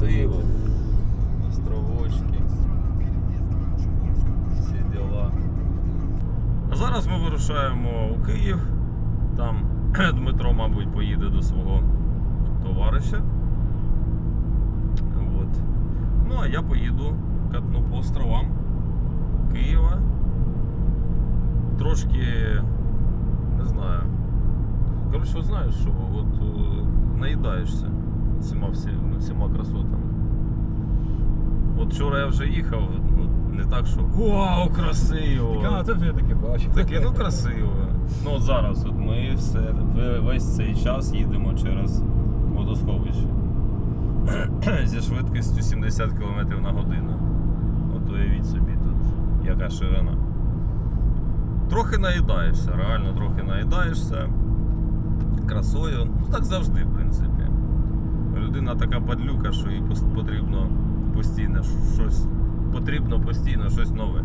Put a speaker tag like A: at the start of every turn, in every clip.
A: красиво. Островочки. Всі діла. А зараз ми вирушаємо у Київ. Там Дмитро, мабуть, поїде до свого товариша. От. Ну, а я поїду катну по островам Києва. Трошки не знаю. Коротше, знаєш що, от е, наїдаєшся всіма, всіма красотами. От вчора я вже їхав, ну не так, що Вау, красиво!
B: А, це вже я таке бачу.
A: Таке, ну красиво. Ну от зараз от ми все, весь цей час їдемо через водосховище. Зі швидкістю 70 км на годину. От уявіть собі тут, яка ширина. Трохи наїдаєшся, реально трохи наїдаєшся красою. Ну так завжди. Людина така падлюка, що їй потрібно постійно щось, потрібно постійно щось нове.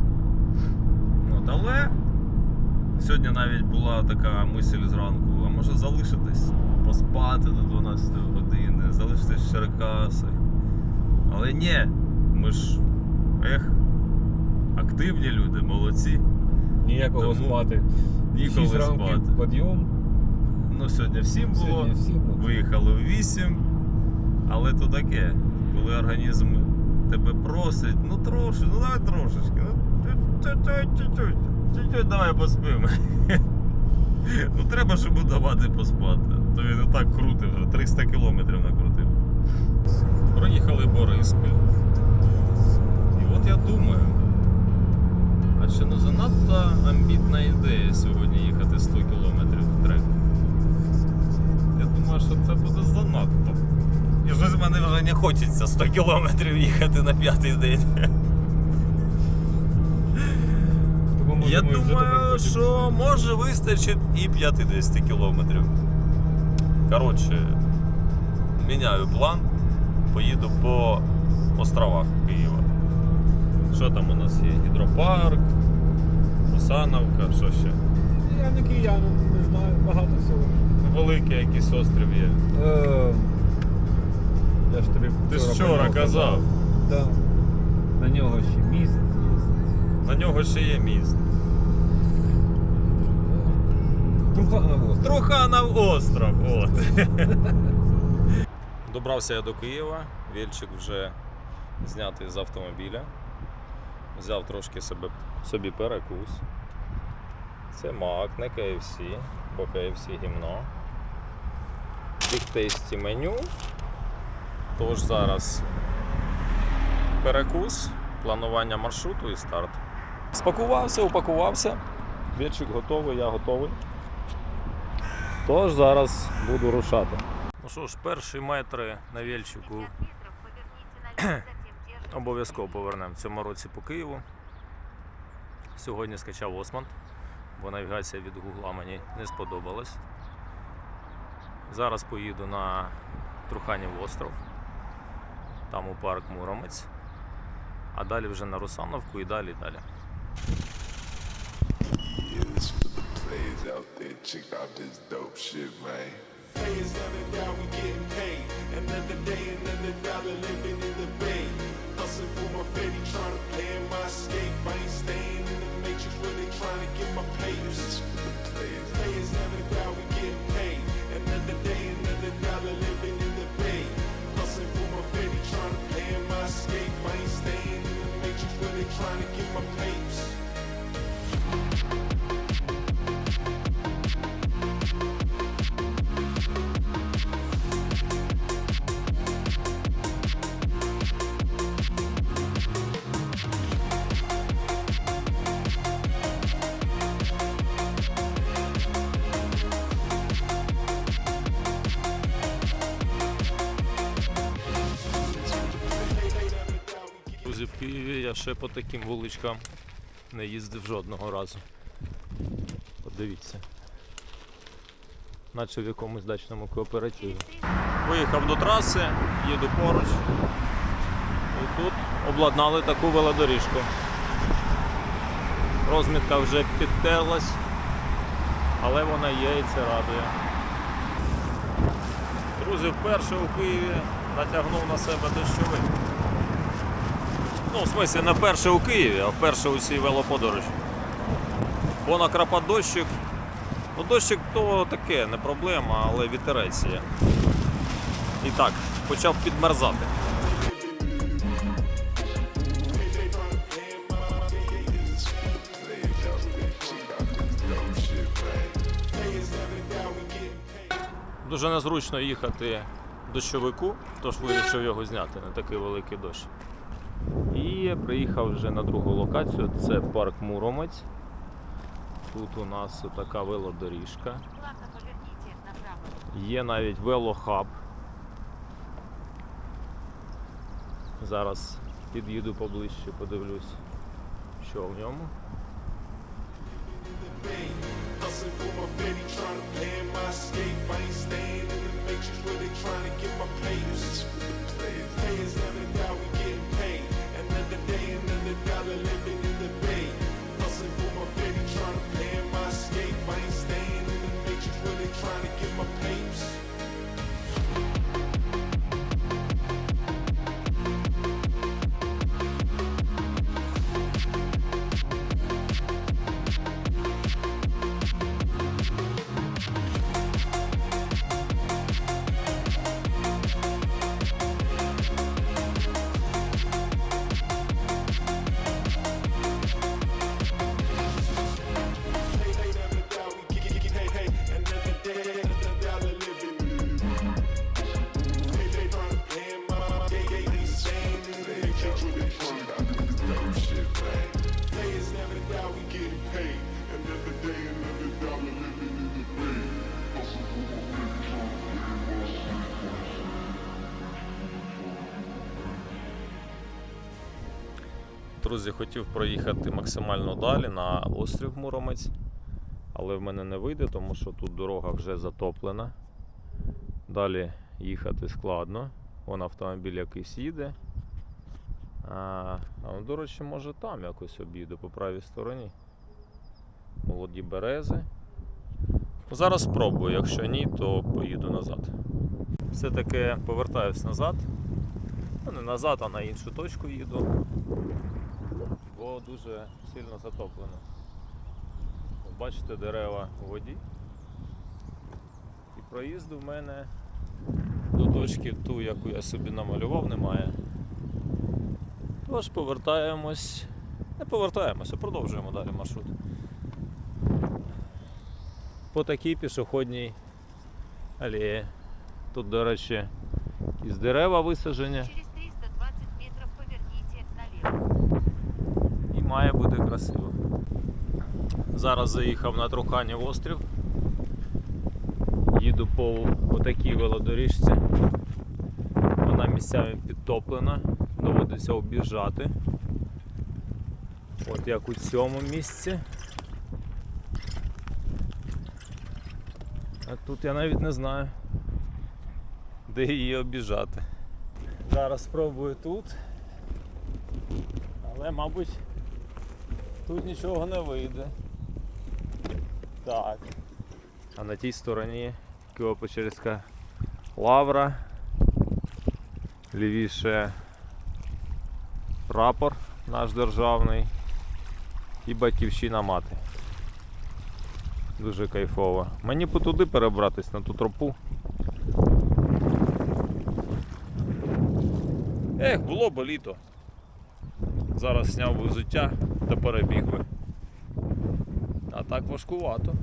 A: От, але сьогодні навіть була така мисль зранку, а може залишитись, поспати до 12 години, залишитись в Черкасах. Але ні, ми ж ех, активні люди, молодці,
B: Ніякого
A: Тому
B: спати.
A: ніколи спати.
B: підйом.
A: Ну, сьогодні всім було.
B: Сьогодні всім.
A: Виїхали в 8, але то таке, коли організм тебе просить, ну трошки, ну давай трошечки, ну чуть-чуть, давай поспимо. Ну треба йому давати поспати. То він і так крутив вже, 300 кілометрів накрутив. Проїхали Бориспіль. І от я думаю, а чи не занадто амбітна ідея сьогодні їхати 100 кілометрів в трек? Я думаю, що це буде занадто. І щось в мене вже не хочеться 100 кілометрів їхати на п'ятий день. Я думаю, що може вистачить і 50 кілометрів. Коротше, міняю план. Поїду по островах Києва. Що там у нас є? Гідропарк, Русановка, що ще?
B: Я не киянин, не знаю, багато всього.
A: Великий якийсь острів є.
B: Е, Я ж тобі
A: Ти ж вчора казав.
B: Да. На нього ще міст є.
A: На нього ще є міст.
B: Труханов остров.
A: Труханов остров. От. Добрався я до Києва. Вільчик вже знятий з автомобіля. Взяв трошки себе, собі перекус. Це Мак, не KFC, бо KFC гімно. Big Tasty меню. Тож зараз перекус, планування маршруту і старт. Спакувався, упакувався. Вільчик готовий, я готовий. Тож зараз буду рушати. Ну що ж, перші метри на Вільчику обов'язково повернемо в цьому році по Києву. Сьогодні скачав Османд, бо навігація від Гугла мені не сподобалась. Зараз поїду на Труханів остров, там у парк Муромець, а далі вже на Русановку і далі
C: і далі. Trying to play in my escape. I ain't staying in the matrix where they trying to get my papers.
A: Ще по таким вуличкам не їздив жодного разу. Подивіться. Наче в якомусь дачному кооперативі. Виїхав до траси, їду поруч. І тут обладнали таку велодоріжку. Розмітка вже підтерлась, але вона є і це радує. Друзі, вперше у Києві натягнув на себе дощовик. Ну, в смислі, не вперше у Києві, а вперше у цій велоподорожі. Бо накрапа дощик. Ну, дощик то таке, не проблема, але вітерець є. І так, почав підмерзати. Дуже незручно їхати дощовику, тож вирішив його зняти на такий великий дощ. Я приїхав вже на другу локацію, це парк Муромець. Тут у нас така велодоріжка. Є навіть велохаб. Зараз під'їду поближче, подивлюсь, що в ньому.
C: Players never together.
A: Друзі, хотів проїхати максимально далі на острів Муромець, але в мене не вийде, тому що тут дорога вже затоплена. Далі їхати складно. Вон автомобіль якийсь їде. А, ну, до речі, може там якось об'їду по правій стороні. Молоді берези. Зараз спробую, якщо ні, то поїду назад. Все-таки повертаюсь назад. Ну, не назад, а на іншу точку їду дуже сильно затоплено. Бачите дерева у воді. І проїзду в мене до точки ту, яку я собі намалював, немає. Тож повертаємось. Не повертаємося, продовжуємо далі маршрут. По такій пішохідній алеї. Тут, до речі, із дерева висаджені. Має бути красиво. Зараз заїхав на Труханів острів. Їду по отакій велодоріжці. Вона місцями підтоплена, доводиться об'їжджати. От як у цьому місці. А тут я навіть не знаю, де її об'їжджати. Зараз спробую тут. Але, мабуть, тут нічого не вийде. Так. А на тій стороні Києво-Печерська лавра. Лівіше прапор наш державний і батьківщина мати. Дуже кайфово. Мені б туди перебратись на ту тропу. Ех, було б літо. Зараз зняв би взуття та перебіг би. А так важкувато.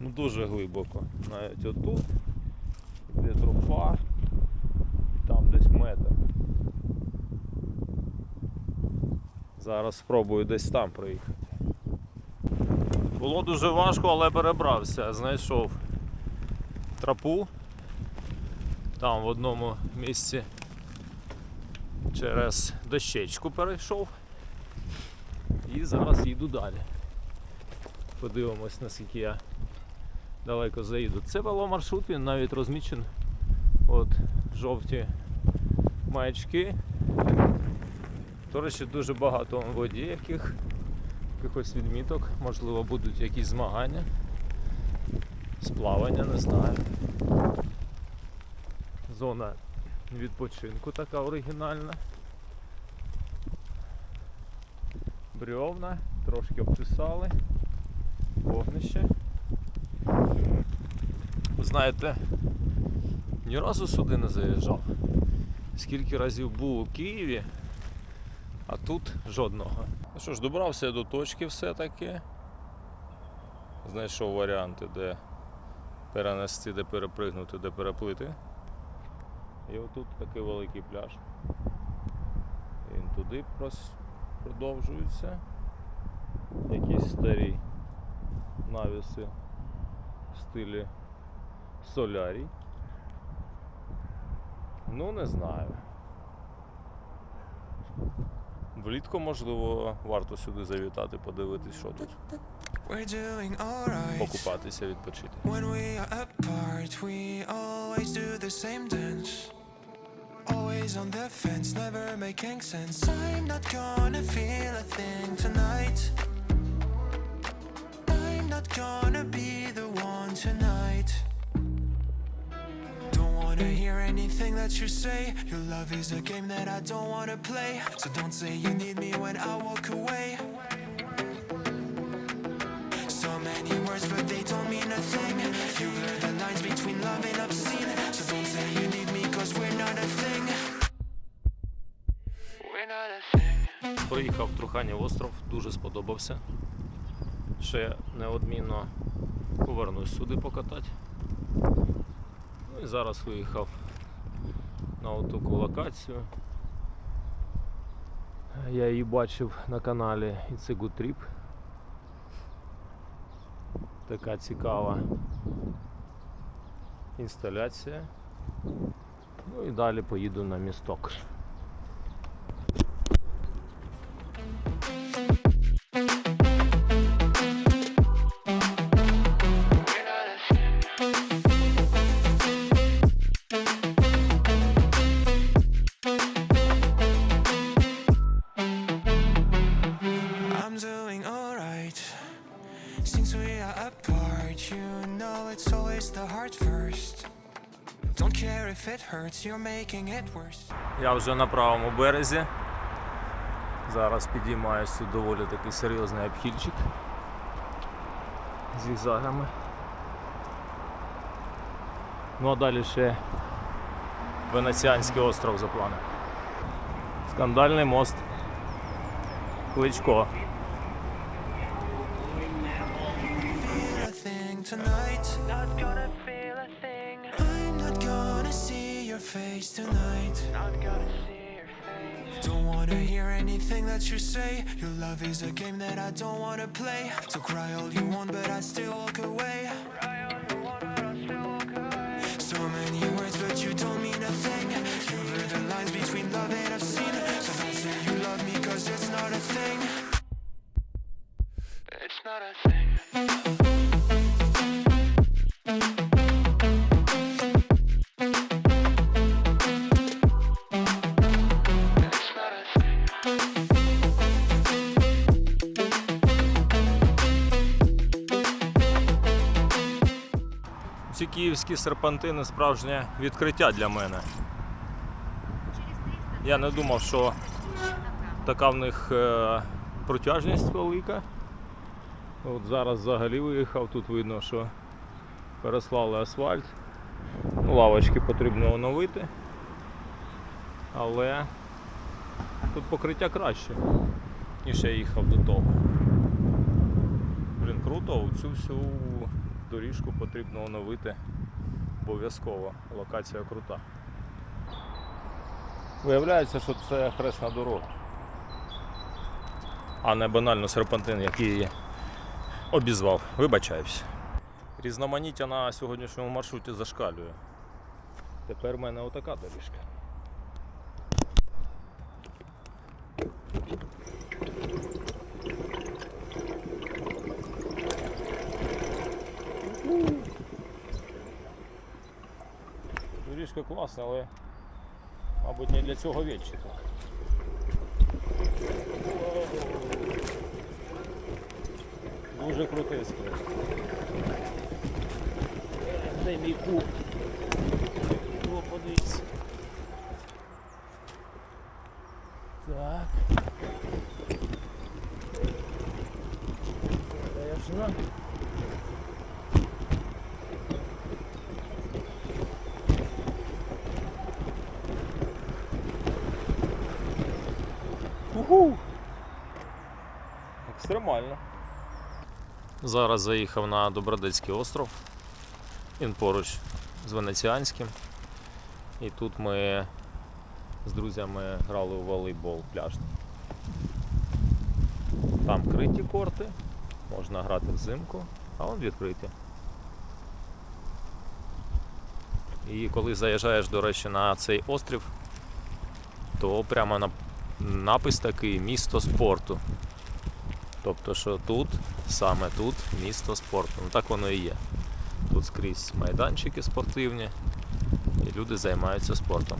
A: Ну дуже глибоко. Навіть отут, де тропа, там десь метр. Зараз спробую десь там проїхати. Було дуже важко, але перебрався. Знайшов тропу. Там в одному місці через дощечку перейшов. І зараз їду далі. Подивимось, наскільки я далеко заїду. Це веломаршрут, він навіть розмічений. От жовті маячки. До речі, дуже багато в воді яких, якихось відміток, можливо, будуть якісь змагання. Сплавання, не знаю. Зона відпочинку така оригінальна. Брьовна, трошки обтисали. Вогнище. Знаєте, ні разу сюди не заїжджав. Скільки разів був у Києві, а тут жодного. Ну що ж, добрався до точки все-таки. Знайшов варіанти, де перенести, де перепригнути, де переплити. І отут такий великий пляж. Він туди продовжується. Якісь старі навіси в стилі солярій. Ну, не знаю. Влітку, можливо, варто сюди завітати, подивитись, що тут. Покупатися, відпочити.
D: Always do the same dance. Always on the fence, never making sense. I'm not gonna feel a thing tonight. I'm not gonna be the one tonight. Don't wanna hear anything that you say. Your love is a game that I don't wanna play. So don't say you need me when I walk away. Thing.
A: Приїхав в Труханів остров, дуже сподобався. Ще неодмінно повернусь сюди покатати. Ну і зараз виїхав на таку локацію. Я її бачив на каналі a Good Trip. Така цікава інсталяція. Ну і далі поїду на місток. Вже на правому березі. Зараз підіймаюся тут доволі такий серйозний обхильчик. Зігзагами. Ну а далі ще Венеціанський остров за планом. Скандальний мост. Кличко.
D: That you say. Your love is a game that I don't wanna play. So cry all you want, but I still walk away.
A: Київські серпантини справжнє відкриття для мене. Я не думав, що така в них е, протяжність велика. От зараз взагалі виїхав, тут видно, що переслали асфальт. Ну, Лавочки потрібно оновити. Але тут покриття краще, ніж я їхав до того. Блін, круто, цю всю доріжку потрібно оновити обов'язково. Локація крута. Виявляється, що це хресна дорога а не банально серпантин, який її обізвав. Вибачаюсь. Різноманіття на сьогоднішньому маршруті зашкалює. Тепер в мене отака доріжка. Удочка класна, але мабуть не для цього вільчика. Дуже крутий склад. Де мій куб? О, подивіться. Так. Даєш нам? Екстремально. Зараз заїхав на Добродецький остров. Він поруч з Венеціанським. І тут ми з друзями грали у волейбол пляжний. Там криті корти, можна грати взимку, а вон відкриті. І коли заїжджаєш, до речі, на цей острів, то прямо на напис такий місто спорту. Тобто, що тут, саме тут, місто спорту. Ну так воно і є. Тут скрізь майданчики спортивні, і люди займаються спортом.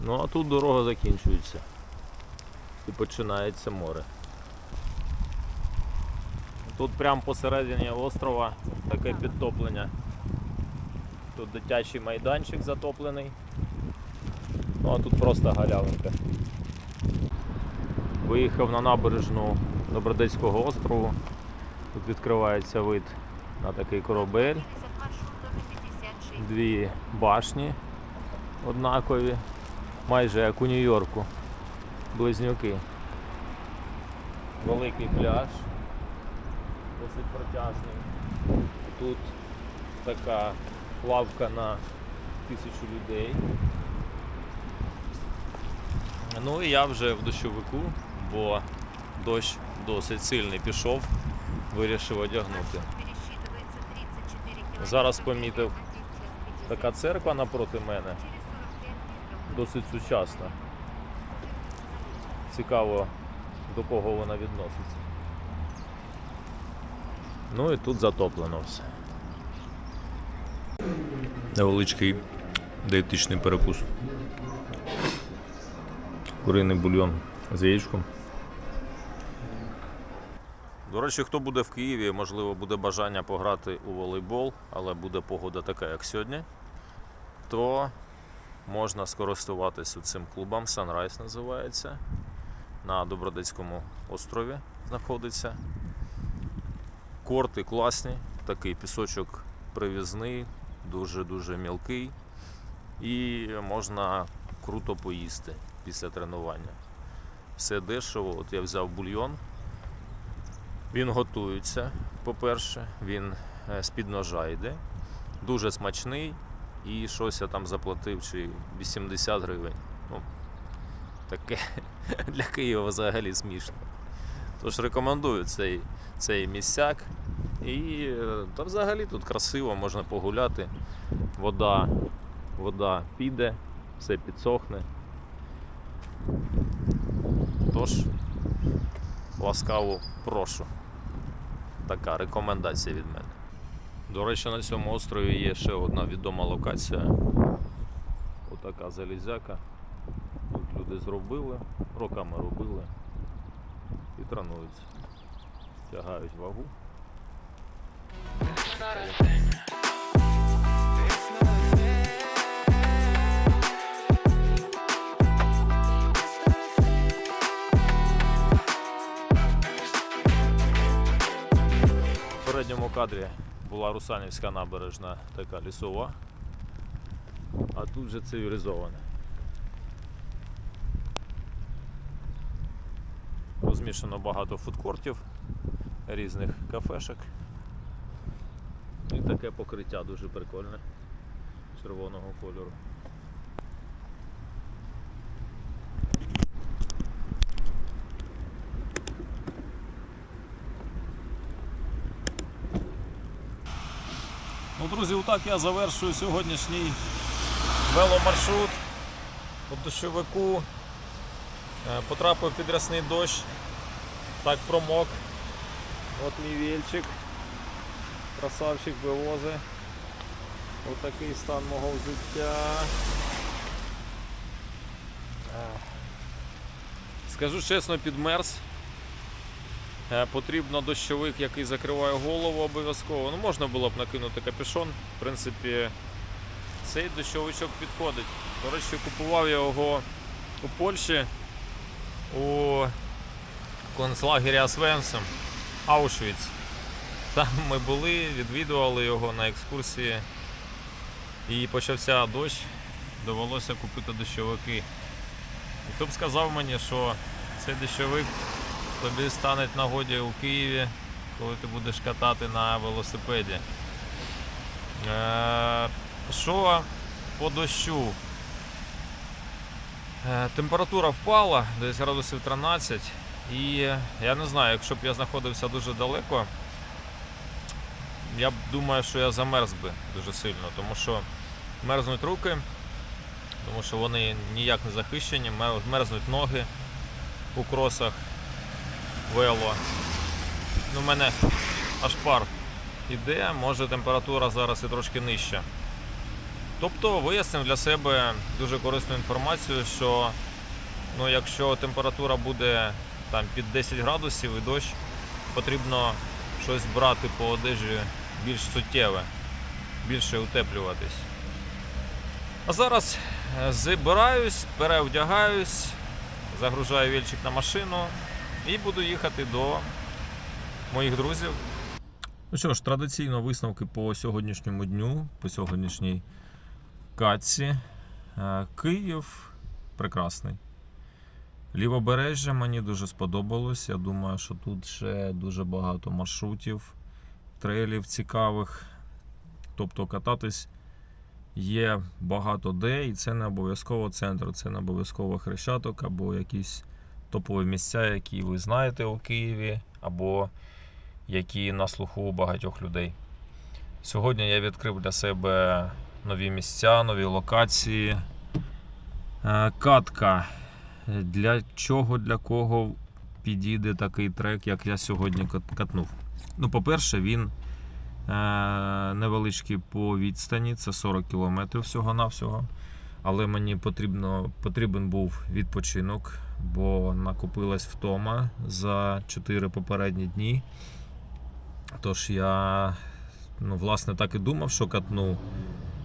A: Ну а тут дорога закінчується. І починається море. Тут прямо посередині острова таке підтоплення. Тут дитячий майданчик затоплений. Ну а тут просто галявинка. Виїхав на набережну Добродецького острову. Тут відкривається вид на такий корабель.
E: Перевезет маршрут номер 56.
A: Дві башні однакові, майже як у Нью-Йорку. Близнюки. Великий пляж, досить протяжний. Тут така лавка на тисячу людей. Ну і я вже в дощовику, бо дощ досить сильний пішов, вирішив одягнути.
E: Маршрут пересчитывается 34 километра.
A: Зараз помітив
E: Один час 50
A: Така церква напроти мене,
E: Через 45 метров.
A: досить сучасна. Цікаво, до кого вона відноситься. Ну і тут затоплено все. Невеличкий диетичний перекус. Куриний бульйон з яєчком. Речі, хто буде в Києві, можливо, буде бажання пограти у волейбол, але буде погода така, як сьогодні, то можна скористуватися цим клубом. Sunrise називається. На Добродецькому острові знаходиться. Корти класні, такий пісочок привізний, дуже-дуже мілкий. І можна круто поїсти після тренування. Все дешево. От я взяв бульйон. Він готується, по-перше, він е, з-під ножа йде. Дуже смачний. І щось я там заплатив чи 80 гривень. Ну, таке для Києва взагалі смішно. Тож рекомендую цей, цей місцяк. І е, та взагалі тут красиво, можна погуляти. Вода, вода піде, все підсохне. Тож, ласкаво прошу. Така рекомендація від мене. До речі, на цьому острові є ще одна відома локація. Отака залізяка. Тут люди зробили, роками робили і тренуються. Тягають вагу. Передньому кадрі була Русанівська набережна, така лісова, а тут вже цивілізована. Розміщено багато фудкортів, різних кафешок. І таке покриття дуже прикольне червоного кольору. Друзі, отак я завершую сьогоднішній веломаршрут по дощовику. Е, Потрапив під рясний дощ. Так промок. От мій вільчик. Красавчик вивози. Отакий стан мого взуття. Е, Скажу чесно, підмерз. Е, Потрібно дощовик, який закриває голову обов'язково. Ну, можна було б накинути капюшон. В принципі, цей дощовичок підходить. До речі, купував я його у Польщі у концлагері Освенцим, Аушвіц. Там ми були, відвідували його на екскурсії. І почався дощ, довелося купити дощовики. І хто б сказав мені, що цей дощовик тобі стане нагоді у Києві, коли ти будеш катати на велосипеді. Е, Що по дощу? Е, Температура впала десь градусів 13. І я не знаю, якщо б я знаходився дуже далеко, я б думаю, що я замерз би дуже сильно, тому що мерзнуть руки, тому що вони ніяк не захищені, мерзнуть ноги у кросах вело. Ну, в мене аж пар іде, може температура зараз і трошки нижча. Тобто вияснив для себе дуже корисну інформацію, що ну, якщо температура буде там, під 10 градусів і дощ, потрібно щось брати по одежі більш суттєве, більше утеплюватись. А зараз е, збираюсь, переодягаюсь, загружаю вільчик на машину і буду їхати до моїх друзів. Ну що ж, традиційно висновки по сьогоднішньому дню, по сьогоднішній катці. Е, Київ прекрасний. Лівобережжя мені дуже сподобалось. Я думаю, що тут ще дуже багато маршрутів, трейлів цікавих. Тобто кататись є багато де, і це не обов'язково центр, це не обов'язково хрещаток або якісь топові місця, які ви знаєте у Києві, або які на слуху у багатьох людей. Сьогодні я відкрив для себе нові місця, нові локації. Е, Катка. Для чого, для кого підійде такий трек, як я сьогодні катнув? Ну, по-перше, він е, невеличкий по відстані, це 40 км всього-навсього. Але мені потрібно, потрібен був відпочинок, бо накопилась втома за 4 попередні дні. Тож я, ну, власне, так і думав, що катну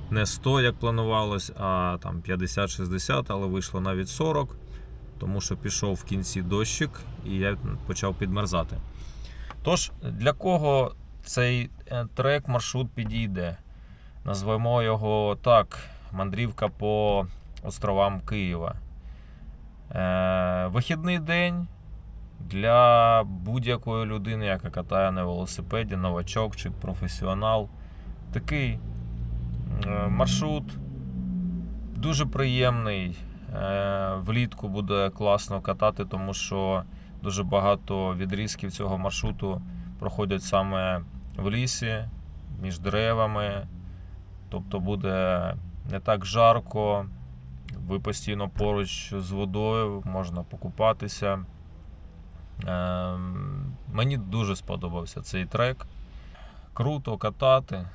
A: не 100, як планувалось, а там 50-60, але вийшло навіть 40, тому що пішов в кінці дощик і я почав підмерзати. Тож, для кого цей е, трек, маршрут підійде? Назвемо його так: мандрівка по островам Києва. Е, вихідний день для будь-якої людини, яка катає на велосипеді, новачок чи професіонал. Такий е, маршрут дуже приємний. Е, Влітку буде класно катати, тому що дуже багато відрізків цього маршруту проходять саме в лісі, між деревами. Тобто буде не так жарко, ви постійно поруч з водою, можна покупатися. Ем, Мені дуже сподобався цей трек. Круто катати.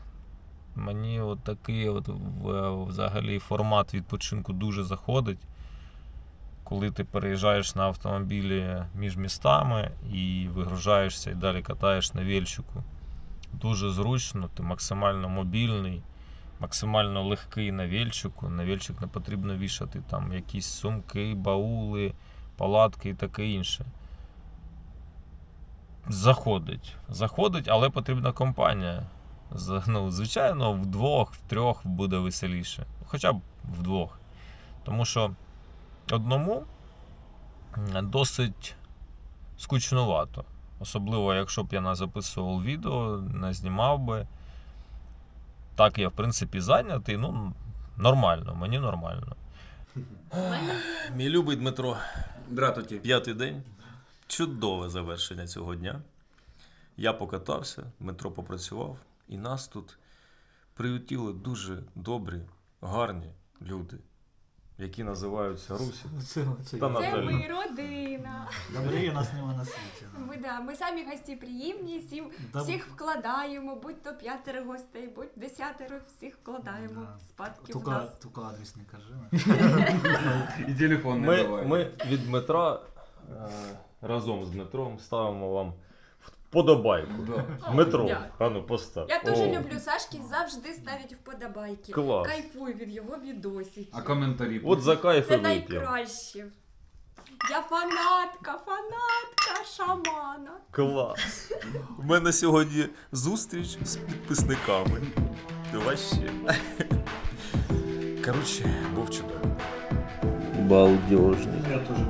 A: Мені от такий от взагалі формат відпочинку дуже заходить. Коли ти переїжджаєш на автомобілі між містами і вигружаєшся і далі катаєш на вільчику. Дуже зручно, ти максимально мобільний, максимально легкий на вільчику. На вільчик не потрібно вішати там якісь сумки, баули, палатки і таке інше. Заходить. Заходить, але потрібна компанія. Ну, звичайно, вдвох, втрьох буде веселіше. Хоча б вдвох. Тому що одному досить скучнувато. Особливо, якщо б я не записував відео, не знімав би. Так, я, в принципі, зайнятий, ну, нормально, мені нормально. Мій любий Дмитро,
F: Дратоті.
A: П'ятий день. Чудове завершення цього дня. Я покатався, Дмитро попрацював, і нас тут приютіли дуже добрі, гарні люди, які називаються Русі.
G: Це, це,
A: Та.
H: Це
A: Наталя.
H: ми родина.
G: Добрі нас нема на світі. Да.
H: Ми, самі гостєприємні, всім,
G: Да.
H: всіх вкладаємо, будь то п'ятеро гостей, будь десятеро, всіх вкладаємо
G: Да.
H: спадки в нас.
G: тільки адрес не кажи.
F: І телефон не
A: Ми,
F: давай.
A: ми від Дмитра е, разом з Дмитром ставимо вам вподобайку.
F: Да.
A: Дмитро,
H: Дякую.
A: а ну постав.
H: Я
A: О,
H: люблю Сашки, завжди ставить вподобайки.
A: Клас.
H: Кайфую від його відосиків.
F: А коментарі?
A: От за
H: Це
A: вип'ємо.
H: найкраще. Я фанатка, фанатка шамана.
A: Клас. У мене сьогодні зустріч з підписниками. Ваще. Коротше, був чудово. Балдежний.
H: Я тоже.